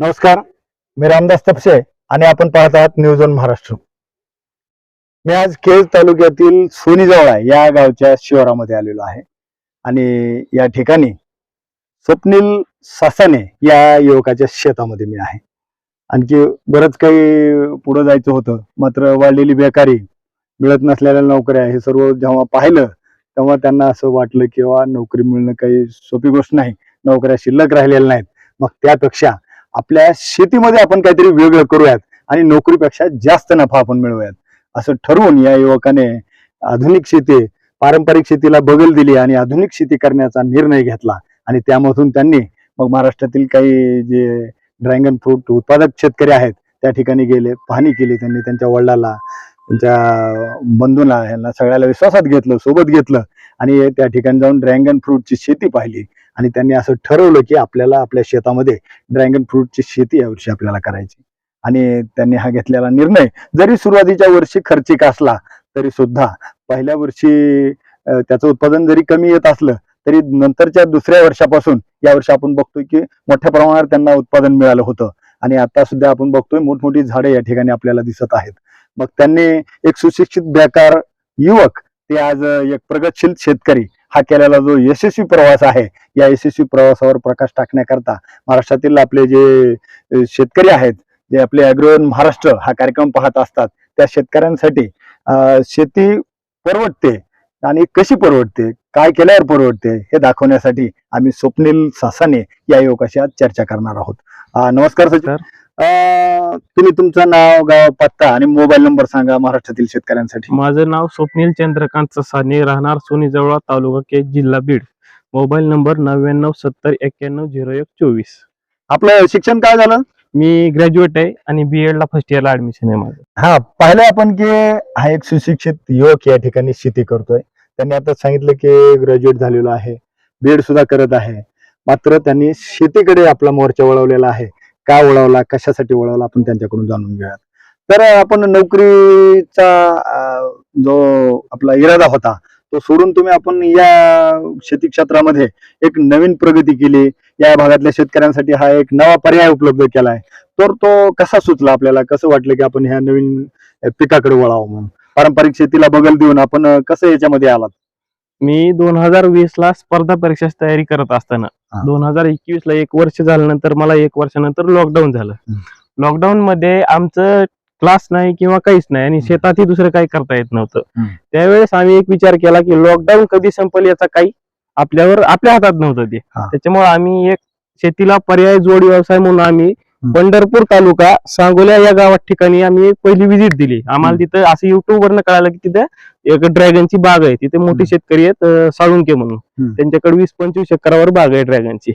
नमस्कार मी रामदास तपसे आणि आपण पाहत आहात न्यूज ऑन महाराष्ट्र मी आज केज तालुक्यातील सोनीजवळा या गावच्या शिवारामध्ये आलेलो आहे. आणि या ठिकाणी स्वप्नील सासाने या युवकाच्या शेतामध्ये मी आहे. आणखी बरंच काही पुढं जायचं होतं मात्र वाढलेली बेकारी मिळत नसलेल्या नोकऱ्या हे सर्व जेव्हा पाहिलं तेव्हा त्यांना असं वाटलं किंवा नोकरी मिळणं काही सोपी गोष्ट नाही. नोकऱ्या शिल्लक राहिलेल्या नाहीत. मग त्यापेक्षा आपल्या शेतीमध्ये आपण काहीतरी वेगळं करूयात आणि नोकरीपेक्षा जास्त नफा आपण मिळवूयात. असं ठरवून या युवकाने आधुनिक शेती पारंपरिक शेतीला बगल दिली आणि आधुनिक शेती करण्याचा निर्णय घेतला. आणि त्यामधून त्यांनी मग महाराष्ट्रातील काही जे ड्रॅगन फ्रूट उत्पादक शेतकरी आहेत त्या ठिकाणी गेले पाहणी केली त्यांनी त्यांच्या वडिलाला त्यांच्या बंधूला यांना सगळ्याला विश्वासात घेतलं सोबत घेतलं आणि त्या ठिकाणी जाऊन ड्रॅगन फ्रूटची शेती पाहिली. आणि त्यांनी असं ठरवलं की आपल्याला आपल्या शेतामध्ये ड्रॅगन फ्रूटची शेती यावर्षी आपल्याला करायची. आणि त्यांनी हा घेतलेला निर्णय. जरी सुरुवातीच्या वर्षी खर्चिक असला तरी सुद्धा पहिल्या वर्षी त्याचं उत्पादन जरी कमी येत असलं तरी नंतरच्या दुसऱ्या वर्षापासून या वर्षी आपण बघतोय की मोठ्या प्रमाणावर त्यांना उत्पादन मिळालं होतं. आणि आता सुद्धा आपण बघतोय मोठमोठी झाडे या ठिकाणी आपल्याला दिसत आहेत. मग त्यांनी एक सुशिक्षित बेकार युवक ते आज एक प्रगतशील शेतकरी हा केलेला जो यशस्वी प्रवास आहे या यशस्वी प्रवासावर प्रकाश टाकण्याकरता महाराष्ट्रातील आपले जे शेतकरी आहेत जे आपले अॅग्रो महाराष्ट्र हा कार्यक्रम पाहत असतात त्या शेतकऱ्यांसाठी शेती परवडते आणि कशी परवडते काय केल्यावर परवडते हे दाखवण्यासाठी आम्ही स्वप्नील सासाने या युवकाशी आज चर्चा करणार आहोत नमस्कार सचिन सर. तुम्ही तुमचं नाव गाव पत्ता आणि मोबाईल नंबर सांगा महाराष्ट्रातील शेतकऱ्यांसाठी. माझं नाव स्वप्नील चंद्रकांत ससाने राहणार सोनीजवळा तालुका केज जिल्हा बीड. मोबाईल नंबर नव्याण्णव सत्तर एक्क्याण्णव झिरो एक चोवीस. आपलं शिक्षण काय झालं? मी ग्रॅज्युएट आहे आणि बी ला फर्स्ट इयरला ऍडमिशन आहे माझं. हा पाहिलं आपण की हा एक सुशिक्षित युवक या ठिकाणी शेती करतोय. त्यांनी आता सांगितलं की ग्रॅज्युएट झालेलो आहे बीएड सुद्धा करत आहे. मात्र त्यांनी शेतीकडे आपला मोर्चा वळवलेला आहे. का वळवला कशासाठी वळवला आपण त्यांच्याकडून जाणून घेऊयात. तर आपण नोकरीचा जो आपला इरादा होता तो सोडून तुम्ही आपण या शेती क्षेत्रामध्ये एक नवीन प्रगती केली. या भागातल्या शेतकऱ्यांसाठी हा एक नवा पर्याय उपलब्ध केलाय. तर तो कसा सुचला आपल्याला? कसं वाटलं की आपण ह्या नवीन पिकाकडे वळावं म्हणून? पारंपरिक शेतीला बगल देऊन आपण कसं याच्यामध्ये आलात? मी दोन हजार वीस ला स्पर्धा परीक्षेची तयारी करत असताना दोन हजार एकवीस ला एक वर्ष झाल्यानंतर मला एक वर्षानंतर लॉकडाऊन झालं. लॉकडाऊन मध्ये आमचं क्लास नाही किंवा काहीच नाही आणि शेतातही दुसरं काही करता येत नव्हतं. त्यावेळेस आम्ही एक विचार केला की लॉकडाऊन कधी संपल याचा काही आपल्यावर आपल्या हातात नव्हतं ते. त्याच्यामुळे आम्ही एक शेतीला पर्याय जोड व्यवसाय म्हणून आम्ही. पंढरपूर तालुका सांगोल्या या गावात ठिकाणी आम्ही पहिली व्हिजिट दिली आम्हाला. तिथं असं युट्यूब वरनं कळालं की तिथे एक ड्रॅगनची बाग आहे तिथे. मोठे शेतकरी आहेत साळुंके म्हणून. त्यांच्याकडे वीस पंचवीस एकरावर बाग आहे ड्रॅगनची.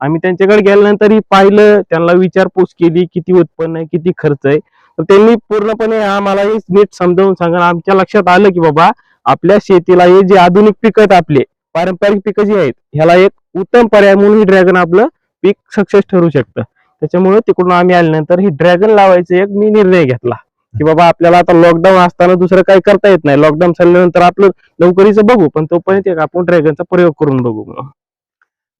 आम्ही त्यांच्याकडे गेल्यानंतर ही पाहिलं त्यांना विचारपूस केली किती उत्पन्न आहे किती खर्च आहे तर त्यांनी पूर्णपणे आम्हाला नीट समजावून सांगा आमच्या लक्षात आलं की बाबा आपल्या शेतीला हे जे आधुनिक पिकं आहेत आपले पारंपरिक पिकं जी आहेत ह्याला एक उत्तम पर्याय म्हणून ही ड्रॅगन आपलं पीक सक्सेस ठरू शकतं त्याच्यामुळे तिकडून आम्ही आल्यानंतर ही ड्रॅगन लावायचा एक मी निर्णय घेतला. की बाबा आपल्याला आता लॉकडाऊन असताना दुसरं काही करता येत नाही. लॉकडाऊन चालल्यानंतर आपलं नोकरीचं बघू पण तोपर्यंत एक आपण ड्रॅगनचा प्रयोग करून बघू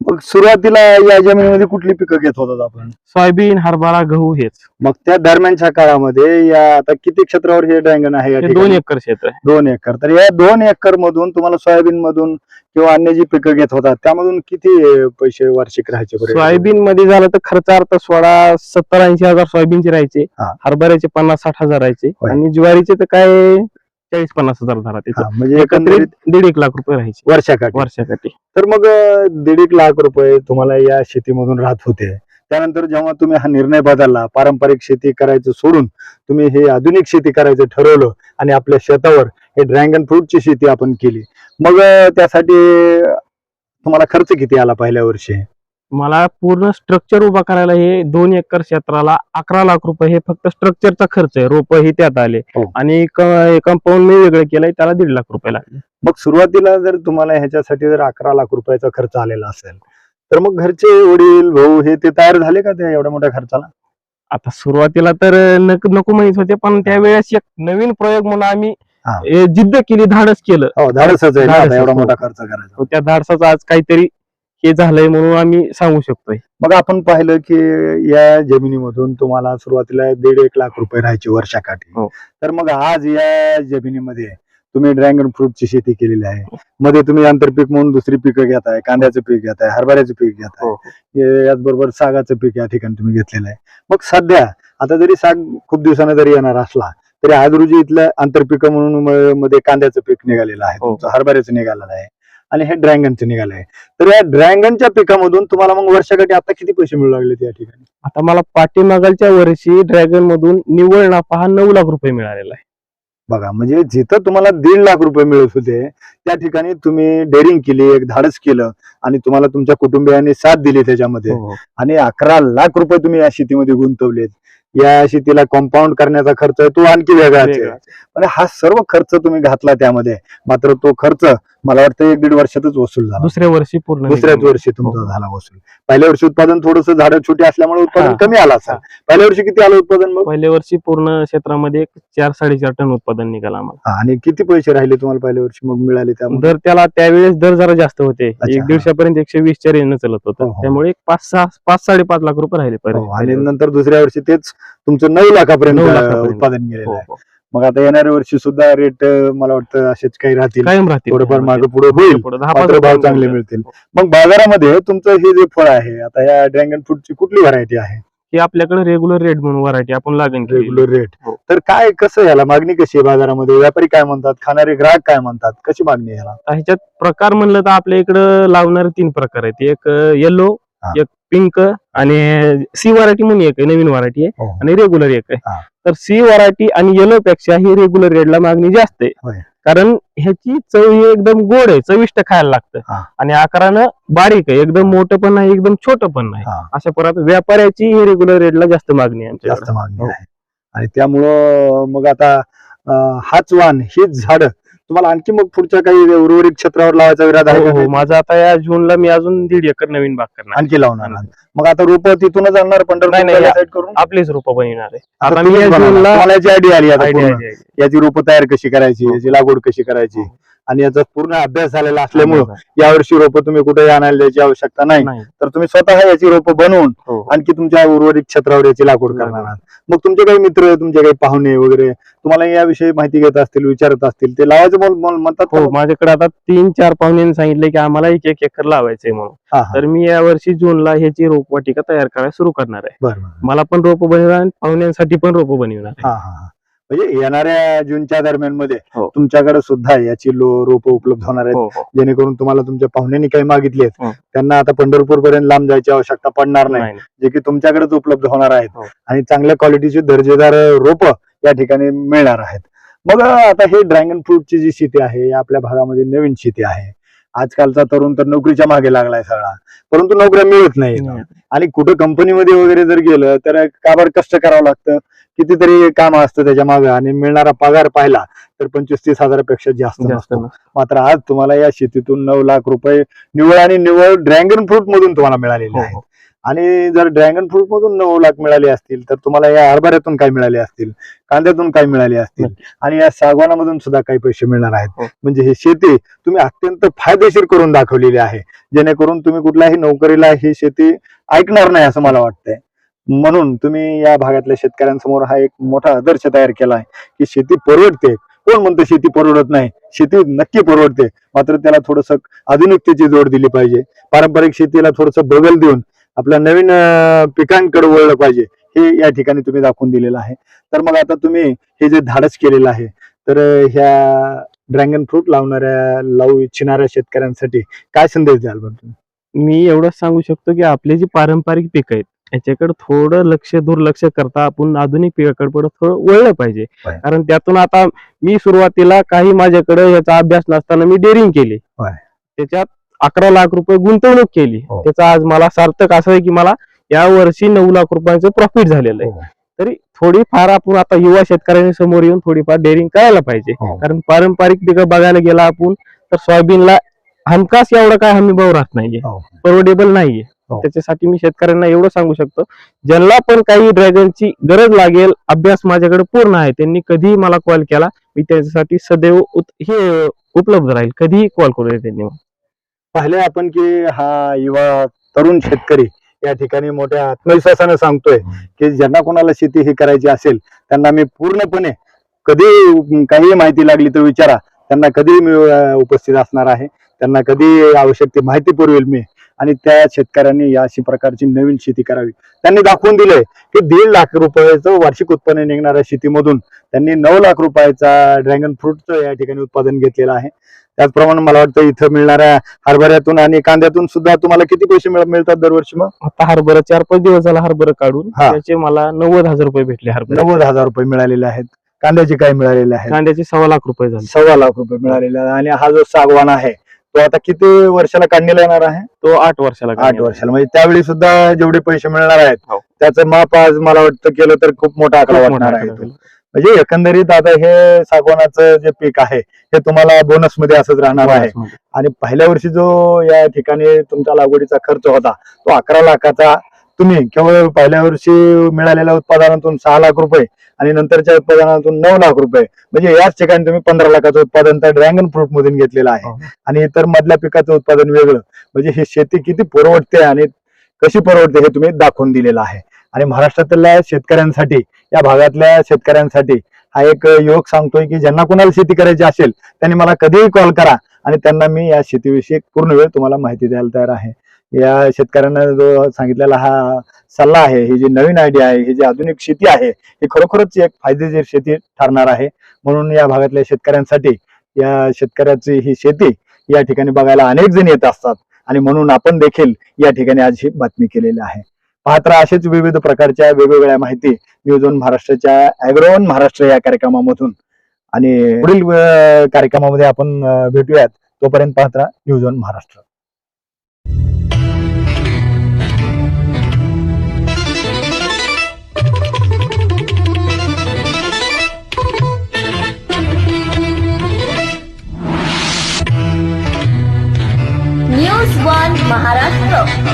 मग सुरुवातीला या जमिनीमध्ये कुठली पिकं घेत होतात आपण सोयाबीन हरभरा गहू हेच मग त्या दरम्यानच्या काळामध्ये या आता किती क्षेत्रावर हे ड्रॅगन आहे या हे ठिकाणी? दोन एकर शेत आहे दोन एकर तर या दोन एकर मधून तुम्हाला सोयाबीन मधून किंवा अन्य जी पिकं घेत होतात त्यामधून किती अं, पैसे वार्षिक राहायचे बरे? सोयाबीन मध्ये झालं तर खर्च अर्थ सोळा सत्तर ऐंशी हजार सोयाबीनचे राहायचे हा. हरभऱ्याचे पन्नास साठ हजार राहायचे होय. आणि ज्वारीचे तर काय चाळीस पन्नास हजार धरा त्याचं. म्हणजे एकंदरीत दीड एक लाख रुपये राहायचे. वर्षाकाठी. वर्षासाठी तर मग दीड एक लाख रुपये तुम्हाला या शेतीमधून राहत होते. त्यानंतर जेव्हा तुम्ही हा निर्णय बदलला पारंपरिक शेती करायचं सोडून तुम्ही हे आधुनिक शेती करायचं ठरवलं आणि आपल्या शेतावर हे ड्रॅगन फ्रूटची शेती आपण केली. मग त्यासाठी तुम्हाला खर्च किती आला पहिल्या वर्षी? मला पूर्ण स्ट्रक्चर उभा करायला हे दोन एकर क्षेत्राला अकरा लाख रुपये हे फक्त स्ट्रक्चरचा खर्च आहे रोप ही त्यात आले हो. आणि कंपाऊंड मी वेगळं केलंय त्याला दीड लाख रुपये लागले मग सुरुवातीला जर तुम्हाला ह्याच्यासाठी जर अकरा लाख रुपयाचा खर्च आलेला असेल तर मग घरचे वडील भाऊ हे ते तयार झाले का त्या एवढ्या मोठ्या खर्चाला आता सुरुवातीला तर नक- नको म्हणत होते पण त्यावेळेस एक नवीन प्रयोग म्हणून आम्ही हा. ए, जिद्द केली धाडस केलं हो धाडसच आहे ना आता धाडसच, एवढा हो. मोठा खर्च करायचा तो त्या धाडसाचा आज काहीतरी हे झालंय म्हणून आम्ही सांगू शकतोय. मग आपण पाहिलं की या जमिनीमधून तुम्हाला सुरुवातीला दीड एक लाख रुपये राहायचे वर्षाकाठी. हो. तर मग आज या जमिनीमध्ये तुम्ही ड्रॅगन फ्रूटची शेती केलेली आहे. मध्ये तुम्ही आंतरपीक म्हणून दुसरी पिकं घेताय कांद्याचं पीक घेताय हरभऱ्याचं पीक घेताय. हो. हे याचबरोबर सागाचं पीक या ठिकाणी तुम्ही घेतलेलं आहे. मग सध्या आता जरी साग खूप दिवसानं जरी येणार असला तरी आज रोजी इथलं आंतरपीक म्हणून म- मध्ये कांद्याचं पीक निघालेलं आहे. हो. तुमचं हरभऱ्याचं निघालेलं आहे. आणि हे ड्रॅगनचं निघालं आहे. तर या ड्रॅगनच्या पिकामधून तुम्हाला मग वर्षाकाठी आता किती पैसे मिळू लागले त्या ठिकाणी? आता मला पाठीमागलच्या वर्षी ड्रॅगन मधून निव्वळ नफा हा नऊ लाख रुपये मिळालेला आहे. बघा म्हणजे जिथं तुम्हाला दीड लाख रुपये मिळत होते त्या ठिकाणी तुम्ही डेअरिंग केली एक धाडस केलं आणि तुम्हाला तुमच्या कुटुंबियांनी साथ दिली त्याच्यामध्ये. हो, हो. आणि अकरा लाख रुपये तुम्ही या शेतीमध्ये गुंतवलेत. या शेतीला कॉम्पाऊंड करण्याचा खर्च तो आणखी वेगळा. पण हा सर्व खर्च तुम्ही घातला त्यामध्ये. मात्र तो खर्च मला वाटतं एक दीड वर्षातच वसूल झाला दुसऱ्या वर्षी पूर्ण दुसऱ्याच. वर्षी तुमचा हो. झाला वसूल पहिल्या वर्षी उत्पादन थोडस झाडं छोटी असल्यामुळे उत्पादन हा. कमी आला असेल हा. पहिल्या वर्षी किती आलं उत्पादन मग पहिल्या वर्षी पूर्ण क्षेत्रामध्ये एक चार साडेचार टन उत्पादन निघालं आम्हाला हा, आणि किती पैसे राहिले तुम्हाला पहिल्या वर्षी मग मिळाले दर त्याला त्यावेळेस दर जरा जास्त होते एक हा. दीडशे एकशे वीसच्या रेंज चलत हो, होतं हो. त्यामुळे एक पाच सहा पाच साडेपाच लाख रुपये राहिले हो, आणि नंतर दुसऱ्या वर्षी तेच तुमचं नऊ लाखापर्यंत. उत्पादन गेलेलं हो, आहे हो. मग आता येणाऱ्या वर्षी सुद्धा रेट मला वाटतं असेच काही राहतील. कायम राहतील. थोडंफार मागे. पुढे होईल. मात्र भाव चांगले मिळतील. मग बाजारामध्ये तुमचं हे जे फळ आहे आता या ड्रॅगन फ्रूटची कुठली व्हरायटी आहे? ही आपल्याकडे रेग्युलर रेट म्हणून व्हरायटी आपण लागण केलेली. Regular rate. तर काय कसं याला मागणी कशी आहे बाजारामध्ये? व्यापारी काय म्हणतात? खाणारे ग्राहक काय म्हणतात? कशी मागणी याला ह्याच्यात प्रकार म्हणलं तर आपल्या इकडं लावणारे तीन प्रकार आहेत. एक येलो. एक पिंक आणि सी व्हरायटी म्हणून एक आहे नवीन व्हरायटी आहे हो. आणि रेग्युलर एक आहे. तर सी व्हरायटी आणि येलो पेक्षा ही रेग्युलर रेडला मागणी जास्त. आहे कारण ह्याची चव ही एकदम गोड आहे चविष्ट खायला लागतं. आणि आकारानं बारीक आहे एकदम मोठं पण नाही एकदम छोटं पण नाही. अशा परत व्यापाऱ्याची ही रेग्युलर रेडला जास्त मागणी आहे जास्त मागणी हो. आहे आणि त्यामुळं मग आता हाच वाण हीच झाड तुम्हाला आणखी मग पुढच्या काही उर्वरित क्षेत्रावर लावायचा इरादा आहे हो, का हो. काही? माझा आता या जूनला मी अजून दीड एकर नवीन बाग करणार आणखी लावणार आहात. मग आता रोप तिथूनच आणणार नाही, पंढरपूर नाही, करून आपलीच रोपं बनवणार आहे आता आता मी तुम्हीच या बनवणार. जूनला तुम्हाला याची आयडिया आली आता idea पूर्ण. आहे. याची रोप तयार कशी करायची हो. याची लागवड कशी करायची. आणि याचा पूर्ण अभ्यास झालेला असल्यामुळं यावर्षी रोप तुम्ही कुठे आणायला द्यायची आवश्यकता नाही. तर तुम्ही स्वतः याची रोप बनवून हो. आणखी तुमच्या उर्वरित क्षेत्रावर याची लागवड करणार. आहात मग तुमचे काही मित्र तुमचे काही पाहुणे वगैरे तुम्हाला याविषयी माहिती घेत असतील विचारत असतील ते लावायचं म्हणतात हो? माझ्याकडे आता तीन चार पाहुण्यांनी सांगितले की आम्हाला एक एक एकर लावायचंय म्हणून. तर मी या वर्षी जूनला ह्याची रोपवाटिका तयार करायला सुरू करणार आहे. मला पण रोप बनवणार आणि पाहुण्यांसाठी पण रोप बनवणार. म्हणजे येणाऱ्या जूनच्या दरम्यानमध्ये हो. तुमच्याकडे सुद्धा याची लो रोप उपलब्ध होणार आहेत हो हो जेणेकरून तुम्हाला तुमच्या पाहुण्यांनी काही मागितले हो. त्यांना आता पंढरपूर पर्यंत लांब जायची आवश्यकता पडणार नाही. जे की तुमच्याकडेच उपलब्ध होणार आहेत. आणि चांगल्या क्वालिटीची दर्जेदार रोप या ठिकाणी मिळणार आहेत मग आता हे ड्रॅगन फ्रूटची जी शेती आहे ही आपल्या भागामध्ये नवीन शेती आहे आजकालचा तरुण तर नोकरीच्या मागे लागलाय सगळा परंतु नोकऱ्या मिळत नाही नाही. आणि कुठं कंपनीमध्ये वगैरे जर गेलं तर काबार कष्ट करावं लागतं कितीतरी काम असतं त्याच्यामागे आणि मिळणारा पगार पाहिला तर पंचवीस तीस हजारापेक्षा जास्त नसतो. मात्र आज तुम्हाला या शेतीतून नऊ लाख रुपये निवळ आणि निवळ ड्रॅगन फ्रूट मधून तुम्हाला मिळालेले हो, आहेत हो. आणि जर ड्रॅगन फ्रूट मधून नऊ लाख मिळाले असतील तर तुम्हाला या हरभऱ्यातून काय मिळाले असतील कांद्यातून काय मिळाले असतील आणि या सागवानामधून सुद्धा काही पैसे मिळणार आहेत. हो. म्हणजे ही शेती तुम्ही अत्यंत फायदेशीर करून दाखवलेली आहे. जेणेकरून तुम्ही कुठल्याही नोकरीला ही शेती ऐकणार नाही असं मला वाटतंय. म्हणून तुम्ही या भागातल्या शेतकऱ्यांसमोर हा एक मोठा आदर्श तयार केला आहे की शेती परवडते. कोण म्हणतं शेती परवडत नाही? शेती नक्की परवडते. मात्र त्याला थोडस आधुनिकतेची जोड दिली पाहिजे. पारंपरिक शेतीला थोडस बगल देऊन आपल्या नवीन पिकांकडे वळलं पाहिजे. हे या ठिकाणी तुम्ही दाखवून दिलेलं आहे. तर मग आता तुम्ही हे जे धाडस केलेलं आहे तर ह्या ड्रॅगन फ्रूट लावणाऱ्या लावू इच्छिणाऱ्या शेतकऱ्यांसाठी काय संदेश द्याल बरं तुम्ही? मी एवढंच सांगू शकतो की आपले जे पारंपरिक पिक आहेत याच्याकडे थोडं लक्ष दुर्लक्ष करता आपण आधुनिक पिकाकडे थोडं वळलं पाहिजे. कारण त्यातून आता मी सुरुवातीला काही माझ्याकडे याचा अभ्यास नसताना मी डेअरिंग केली. त्याच्यात अकरा लाख रुपये गुंतवणूक केली हो. त्याचा आज मला सार्थक असं आहे की मला या वर्षी नऊ लाख रुपयाचं प्रॉफिट झालेलं आहे हो. तरी थोडीफार आपण आता युवा शेतकऱ्यांनी समोर येऊन थोडीफार डेअरिंग करायला पाहिजे हो. कारण पारंपरिक पिकं बघायला गेला आपण तर सोयाबीनला हमखास एवढा काय हमी भाव राहत नाहीये. परवडेबल नाहीये. त्याच्यासाठी मी शेतकऱ्यांना एवढं सांगू शकतो ज्यांना पण काही ड्रॅगनची गरज लागेल अभ्यास माझ्याकडे पूर्ण आहे त्यांनी कधीही मला कॉल केला मी त्याच्यासाठी सदैव हे उपलब्ध राहील कधीही कॉल करू त्यांनी पाहिले आपण की हा युवा तरुण शेतकरी या ठिकाणी मोठ्या आत्मविश्वासानं सांगतोय की ज्यांना कोणाला शेती ही करायची असेल त्यांना मी पूर्णपणे कधी काही माहिती लागली तर विचारा. त्यांना कधी मी उपस्थित असणार आहे? त्यांना कधी आवश्यक ती माहिती पुरवेल मी? आणि त्या शेतकऱ्यांनी या अशी प्रकारची नवीन शेती करावी. त्यांनी दाखवून दिलंय की दीड लाख रुपयाचं वार्षिक उत्पन्न निघणाऱ्या शेतीमधून त्यांनी नऊ लाख रुपयाचा ड्रॅगन फ्रूटचं या ठिकाणी उत्पादन घेतलेलं आहे. त्याचप्रमाणे मला वाटतं इथं मिळणाऱ्या हरभऱ्यातून आणि कांद्यातून सुद्धा तुम्हाला किती पैसे मिळ- मिळतात दरवर्षी मग? आता हरभरा चार पाच दिवस झाला हरभरा काढून. हा. त्याचे मला नव्वद हजार रुपये भेटले हरभरा. नव्वद हजार रुपये मिळालेले आहेत. कांद्याचे काय मिळालेले आहेत? कांद्याचे सव्वा लाख रुपये झाले. सव्वा लाख रुपये मिळालेले आहेत. आणि हा जो सागवान आहे तो आता किती वर्षाला काढणीला येणार आहे? तो आठ वर्षाला आठ वर्षाला. म्हणजे त्यावेळी सुद्धा जेवढे पैसे मिळणार आहेत हो. त्याचं माप आज मला वाटतं केलं तर खूप मोठा आकडा खूप मोठा वाटणार आहे आकडा. म्हणजे एकंदरीत आता हे सागवानाचं जे पीक आहे हे तुम्हाला बोनसमध्ये असंच राहणार आहे. आणि पहिल्या वर्षी जो या ठिकाणी तुमच्या लागवडीचा खर्च होता तो अकरा लाखाचा तुम्ही केवळ पहिल्या वर्षी मिळालेल्या उत्पादनातून सहा लाख रुपये आणि नंतरच्या उत्पादनातून नऊ लाख रुपये म्हणजे याच ठिकाणी तुम्ही पंधरा लाखाचं उत्पादन त्या ड्रॅगन फ्रूट मधून घेतलेलं आहे. हो. आणि इतर मधल्या पिकाचं उत्पादन वेगळं. म्हणजे ही शेती किती परवडते आणि कशी परवडते हे तुम्ही दाखवून दिलेलं आहे. आणि महाराष्ट्रातल्या शेतकऱ्यांसाठी या भागातल्या शेतकऱ्यांसाठी हा एक युवक सांगतोय की ज्यांना कोणाला शेती करायची असेल त्यांनी मला कधीही कॉल करा आणि त्यांना मी या शेतीविषयी पूर्ण वेळ तुम्हाला माहिती द्यायला तयार आहे. या शेतकऱ्यांना जो सांगितलेला हा सल्ला आहे ही जी नवीन आयडिया आहे ही जी आधुनिक शेती आहे ही खरोखरच एक फायदेशीर शेती ठरणार आहे. म्हणून या भागातल्या शेतकऱ्यांसाठी या शेतकऱ्याची ही शेती या ठिकाणी बघायला अनेक जण येत असतात आणि म्हणून आपण देखील या ठिकाणी आज ही बातमी केलेली आहे. पाहत राहा असेच विविध प्रकारच्या वेगवेगळ्या माहिती न्यूज ऑन महाराष्ट्राच्या अॅग्रोन महाराष्ट्र या कार्यक्रमामधून. आणि पुढील कार्यक्रमामध्ये आपण भेटूयात. तोपर्यंत पाहत राहा news on Maharashtra. News one Maharashtra.